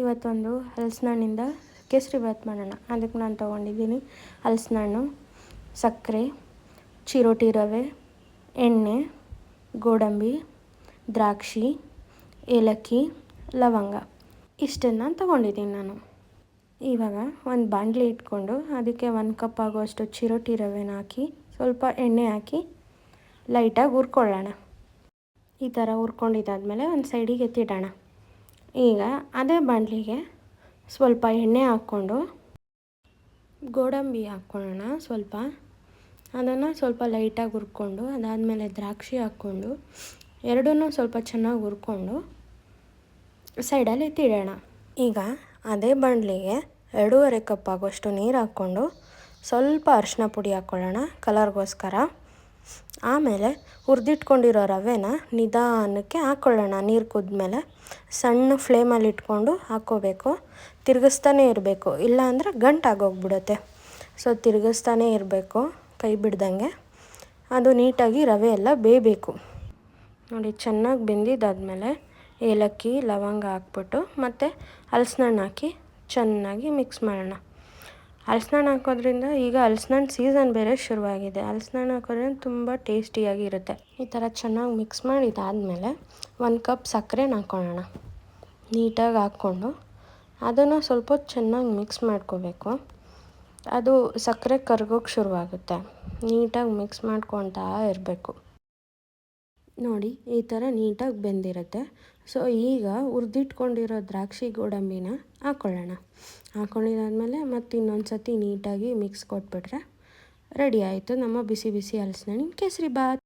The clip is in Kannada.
ಇವತ್ತೊಂದು ಹಲಸಿನಹಣ್ಣಿಂದ ಕೇಸರಿ ಬಾತ್ ಮಾಡೋಣ. ಅದಕ್ಕೆ ನಾನು ತೊಗೊಂಡಿದ್ದೀನಿ ಹಲಸಿನಹಣ್ಣು ಸಕ್ಕರೆ, ಚಿರೋಟಿ ರವೆ, ಎಣ್ಣೆ, ಗೋಡಂಬಿ, ದ್ರಾಕ್ಷಿ, ಏಲಕ್ಕಿ, ಲವಂಗ. ಇಷ್ಟನ್ನು ತೊಗೊಂಡಿದ್ದೀನಿ ನಾನು. ಇವಾಗ ಒಂದು ಬಾಣಲೆ ಇಟ್ಕೊಂಡು ಅದಕ್ಕೆ ಒಂದು ಕಪ್ ಆಗುವಷ್ಟು ಚಿರೋಟಿ ರವೆನ ಹಾಕಿ, ಸ್ವಲ್ಪ ಎಣ್ಣೆ ಹಾಕಿ ಲೈಟಾಗಿ ಹುರ್ಕೊಳ್ಳೋಣ. ಈ ಥರ ಹುರ್ಕೊಂಡಿದ್ದಾದಮೇಲೆ ಒಂದು ಸೈಡಿಗೆ ಎತ್ತಿಡೋಣ. ಈಗ ಅದೇ ಬಾಣಲಿಗೆ ಸ್ವಲ್ಪ ಎಣ್ಣೆ ಹಾಕ್ಕೊಂಡು ಗೋಡಂಬಿ ಹಾಕ್ಕೊಳ್ಳೋಣ ಸ್ವಲ್ಪ. ಅದನ್ನು ಸ್ವಲ್ಪ ಲೈಟಾಗಿ ಹುರ್ಕೊಂಡು, ಅದಾದಮೇಲೆ ದ್ರಾಕ್ಷಿ ಹಾಕ್ಕೊಂಡು, ಎರಡನ್ನೂ ಸ್ವಲ್ಪ ಚೆನ್ನಾಗಿ ಹುರ್ಕೊಂಡು ಸೈಡಲ್ಲಿ ತಿಡೋಣ ಈಗ ಅದೇ ಬಾಣಲಿಗೆ ಎರಡೂವರೆ ಕಪ್ ಆಗುವಷ್ಟು ನೀರು ಹಾಕ್ಕೊಂಡು ಸ್ವಲ್ಪ ಅರಿಶಿನ ಪುಡಿ ಹಾಕ್ಕೊಳ್ಳೋಣ ಕಲರ್ಗೋಸ್ಕರ. ಆಮೇಲೆ ಹುರಿದಿಟ್ಕೊಂಡಿರೋ ರವೆನ ನಿಧಾನಕ್ಕೆ ಹಾಕ್ಕೊಳ್ಳೋಣ ನೀರು ಕುದ್ಮೇಲೆ. ಸಣ್ಣ ಫ್ಲೇಮಲ್ಲಿ ಇಟ್ಕೊಂಡು ಹಾಕ್ಕೋಬೇಕು. ತಿರುಗಿಸ್ತಾನೆ ಇರಬೇಕು. ಇಲ್ಲಾಂದರೆ ಗಂಟಾಗೋಗ್ಬಿಡುತ್ತೆ. ಸೊ, ತಿರುಗಿಸ್ತಾನೆ ಇರಬೇಕು, ಕೈ ಬಿಡ್ದಂಗೆ. ಅದು ನೀಟಾಗಿ ರವೆ ಎಲ್ಲ ಬೇಯಬೇಕು. ನೋಡಿ, ಚೆನ್ನಾಗಿ ಬೆಂದಿದ್ದಾದಮೇಲೆ ಏಲಕ್ಕಿ, ಲವಂಗ ಹಾಕ್ಬಿಟ್ಟು ಮತ್ತು ಹಲ್ಸಿನಣ್ಣು ಹಾಕಿ ಚೆನ್ನಾಗಿ ಮಿಕ್ಸ್ ಮಾಡೋಣ. ಹಲ್ಸಿನಣ್ಣು ಹಾಕೋದ್ರಿಂದ ಈಗ ಹಲ್ಸಿನಣ್ಣು ಸೀಸನ್ ಬೇರೆ ಶುರುವಾಗಿದೆ. ಹಲ್ಸಿನಣ್ಣು ಹಾಕೋದ್ರಿಂದ ತುಂಬ ಟೇಸ್ಟಿಯಾಗಿರುತ್ತೆ ಈ ಥರ ಚೆನ್ನಾಗಿ ಮಿಕ್ಸ್ ಮಾಡಿ ಇದಾದಮೇಲೆ ಒಂದು ಕಪ್ ಸಕ್ಕರೆನ ಹಾಕ್ಕೊಳ್ಳೋಣ ನೀಟಾಗಿ ಹಾಕ್ಕೊಂಡು ಅದನ್ನು ಸ್ವಲ್ಪ ಚೆನ್ನಾಗಿ ಮಿಕ್ಸ್ ಮಾಡ್ಕೋಬೇಕು. ಅದು ಸಕ್ಕರೆ ಕರ್ಗೋಕ್ಕೆ ಶುರುವಾಗುತ್ತೆ. ನೀಟಾಗಿ ಮಿಕ್ಸ್ ಮಾಡ್ಕೊತಾ ಇರಬೇಕು. ನೋಡಿ, ಈ ಥರ ನೀಟಾಗಿ ಬೆಂದಿರುತ್ತೆ. ಸೊ ಈಗ ಹುರಿದಿಟ್ಕೊಂಡಿರೋ ದ್ರಾಕ್ಷಿ ಗೋಡಂಬಿನ ಹಾಕ್ಕೊಳ್ಳೋಣ ಹಾಕ್ಕೊಂಡಿದ್ದಾದಮೇಲೆ ಮತ್ತು ಇನ್ನೊಂದು ಸತಿ ನೀಟಾಗಿ ಮಿಕ್ಸ್ ಕೊಟ್ಬಿಟ್ರೆ ರೆಡಿ ಆಯಿತು. ನಮ್ಮ ಬಿಸಿ ಬಿಸಿ ಹಲಸಿನಹಣ್ಣಿನ ಕೇಸರಿ ಬಾತ್.